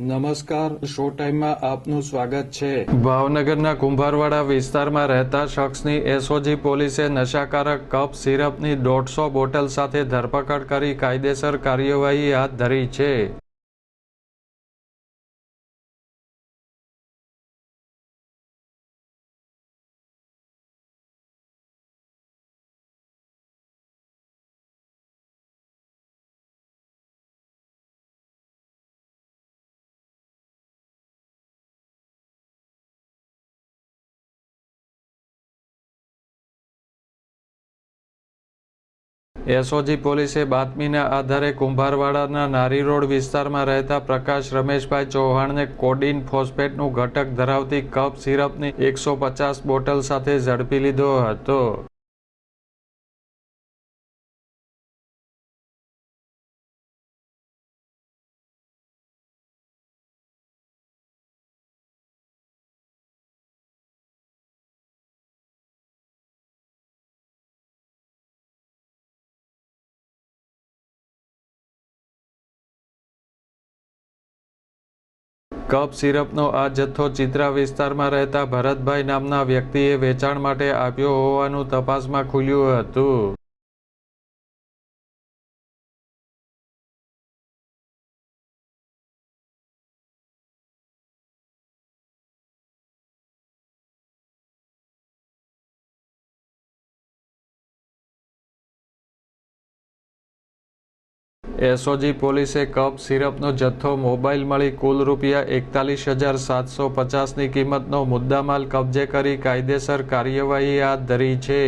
નમસ્કાર, શો ટાઈમમાં આપનું સ્વાગત છે. ભાવનગરના કુંભારવાડા વિસ્તારમાં રહેતા શખ્સની એસઓજી પોલીસે નશાકારક કપ સિરપની દોઢસો બોટલ સાથે ધરપકડ કરી કાયદેસર કાર્યવાહી હાથ ધરી છે. એસઓજી પોલીસે બાતમીના આધારે કુંભારવાડાના નારી રોડ વિસ્તારમાં રહેતા પ્રકાશ રમેશભાઈ ચૌહાણને કોડિન ફોસ્ફેટનું ઘટક ધરાવતી કપ સિરપની એકસો પચાસ બોટલ સાથે ઝડપી લીધો હતો. કપ સિરપનો આ જથ્થો ચિત્રા વિસ્તારમાં રહેતા ભરતભાઈ નામના વ્યક્તિએ વેચાણ માટે આપ્યો હોવાનું તપાસમાં ખુલ્યું હતું. એસઓજી પોલીસે કપ સિરપનો જથ્થો મોબાઈલ મળી કુલ રૂપિયા એકતાલીસ હજાર સાતસો પચાસની કિંમતનો મુદ્દામાલ કબજે કરી કાયદેસર કાર્યવાહી હાથ ધરી છે.